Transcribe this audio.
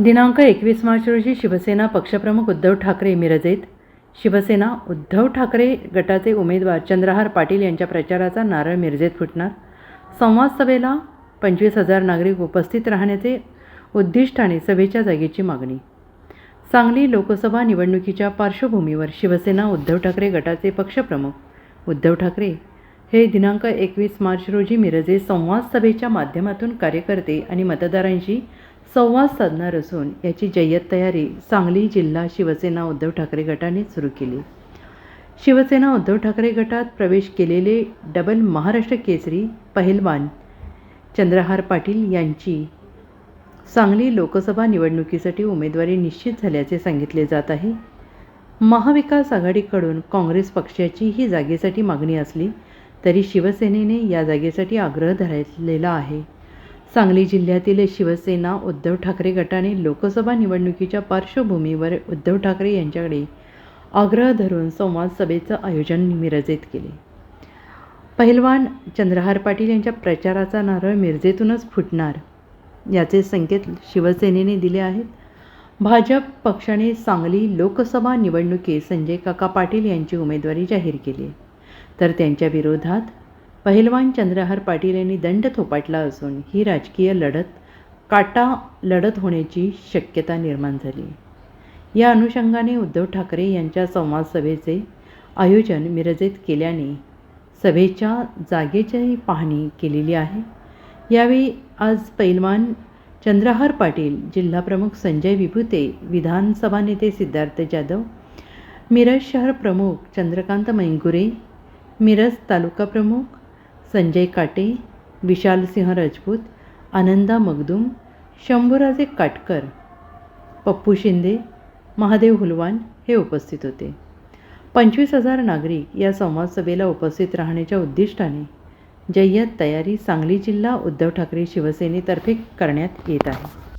दिनांक एकवीस मार्च रोजी शिवसेना पक्षप्रमुख उद्धव ठाकरे मिरजेत. शिवसेना उद्धव ठाकरे गटाचे उमेदवार चंद्रहार पाटील यांच्या प्रचाराचा नारळ मिरजेत फुटणार. संवाद सभेला पंचवीस हजार नागरिक उपस्थित राहण्याचे उद्दिष्टाने सभेच्या जागेची मागणी. सांगली लोकसभा निवडणुकीच्या पार्श्वभूमीवर शिवसेना उद्धव ठाकरे गटाचे पक्षप्रमुख उद्धव ठाकरे हे दिनांक एकवीस मार्च रोजी मिरजे संवाद सभेच्या माध्यमातून कार्यकर्ते आणि मतदारांशी संवाद साधणार असून याची जय्यत तयारी सांगली जिल्हा शिवसेना उद्धव ठाकरे गटाने सुरू केली. शिवसेना उद्धव ठाकरे गटात प्रवेश केलेले डबल महाराष्ट्र केसरी पहिलवान चंद्रहार पाटील यांची सांगली लोकसभा निवडणुकीसाठी उमेदवारी निश्चित झाल्याचे सांगितले जात आहे. महाविकास आघाडीकडून काँग्रेस पक्षाची ही जागेसाठी मागणी असली तरी शिवसेनेने या जागेसाठी आग्रह धरलेला आहे. सांगली जिल्ह्यातील शिवसेना उद्धव ठाकरे गटाने लोकसभा निवडणुकीच्या पार्श्वभूमीवर उद्धव ठाकरे यांच्याकडे आग्रह धरून संवाद सभेचं आयोजन मिरजेत केले. पहिलवान चंद्रहार पाटील यांच्या प्रचाराचा नारळ मिरजेतूनच फुटणार याचे संकेत शिवसेनेने दिले आहेत. भाजप पक्षाने सांगली लोकसभा निवडणुकीत संजय काका पाटील यांची उमेदवारी जाहीर केली. तर त्यांच्या विरोधात पहिलवान चंद्रहार पाटील यांनी दंड थोपाटला असून ही राजकीय लढत काटा लढत होण्याची शक्यता निर्माण झाली. या अनुषंगाने उद्धव ठाकरे यांच्या संवाद सभेचे आयोजन मिरजेत केल्याने सभेच्या जागेची पाहणी केलेली आहे. यावेळी आज पैलवान चंद्रहार पाटील जिल्हाप्रमुख संजय विभूते विधानसभा नेते सिद्धार्थ जाधव मिरज शहर प्रमुख चंद्रकांत मैंगुरे मिरज तालुका प्रमुख संजय काटे विशालसिंह राजपूत आनंदा मगदूम शंभूराजे काटकर पप्पू शिंदे महादेव हुलवान हे उपस्थित होते. पंचवीस हजार नागरिक या संवाद सभेला उपस्थित राहण्याच्या उद्दिष्टाने जय्यत तयारी सांगली जिल्हा उद्धव ठाकरे शिवसेनेतर्फे करण्यात येत आहे.